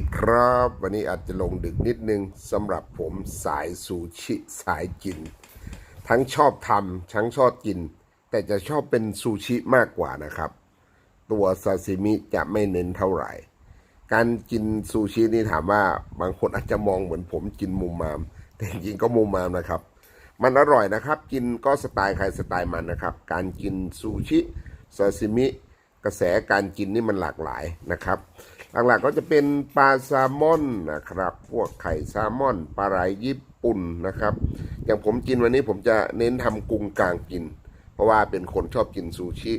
ีครับวันนี้อาจจะลงดึกนิดนึงสำหรับผมสายซูชิสายกิน ทั้งชอบทำทั้งชอบกิน แต่จะชอบเป็นซูชิมากกว่านะครับ ตัวซาซิมิจะไม่เน้นเท่าไหร่ การกินซูชินี่ถามว่าบางคนอาจจะมองเหมือนผมกินมุมมาม แต่จริงก็มุมมามนะครับ มันอร่อยนะครับ กินก็สไตล์ใครสไตล์มันนะครับ การกินซูชิซาซิมิกระแสการกินนี่มันหลากหลายนะครับ หลักๆก็จะเป็นปลาแซลมอนนะครับ พวกไข่แซลมอนปลาไหลญี่ปุ่นนะครับ อย่างผมกินวันนี้ผมจะเน้นทำกุ้งกลางกิน เพราะว่าเป็นคนชอบกินซูชิ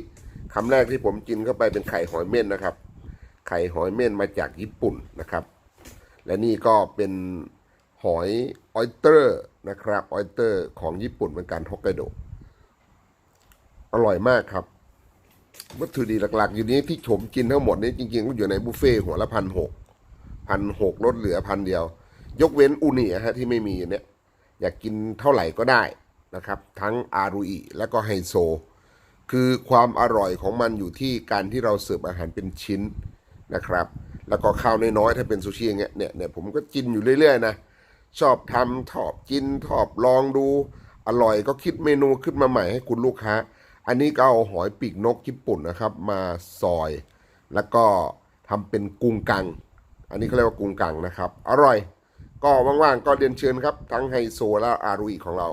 คำแรกที่ผมกินเข้าไปเป็นไข่หอยเม่นนะครับ ไข่หอยเม่นมาจากญี่ปุ่นนะครับ และนี่ก็เป็นหอยออยเตอร์นะครับออยเตอร์ของญี่ปุ่นเหมือนกันฮอกไกโดอร่อยมากครับ วัตถุดิบหลักๆ อยู่นี้ที่ผมกินทั้งหมดนี้จริงๆก็อยู่ในบุฟเฟ่หัวละพันหกพันหกลดเหลือพันเดียว ยกเว้นอูนิะฮะที่ไม่มีเนี่ยอยากกินเท่าไหร่ก็ได้นะครับ ทั้งอารุอิและก็ไฮโซ คือความอร่อยของมันอยู่ที่การที่เราเสิร์ฟอาหารเป็นชิ้นนะครับ แล้วก็ข้าวน้อยๆถ้าเป็นซูชิอย่างเงี้ยเนี่ยเนี่ยผมก็กินอยู่เรื่อยๆนะชอบทำชอบกินชอบลองดู อร่อยก็คิดเมนูขึ้นมาใหม่ให้คุณลูกค้า อันนี้ก็เอาหอยปีกนกญี่ปุ่นนะครับ มาซอย แล้วก็ทำเป็นกุ้งกัง อันนี้เขาเรียกว่ากุ้งกังนะครับ อร่อย ก็ว่างๆก็เรียนเชิญครับ ทั้งไฮโซและอารุอิของเรา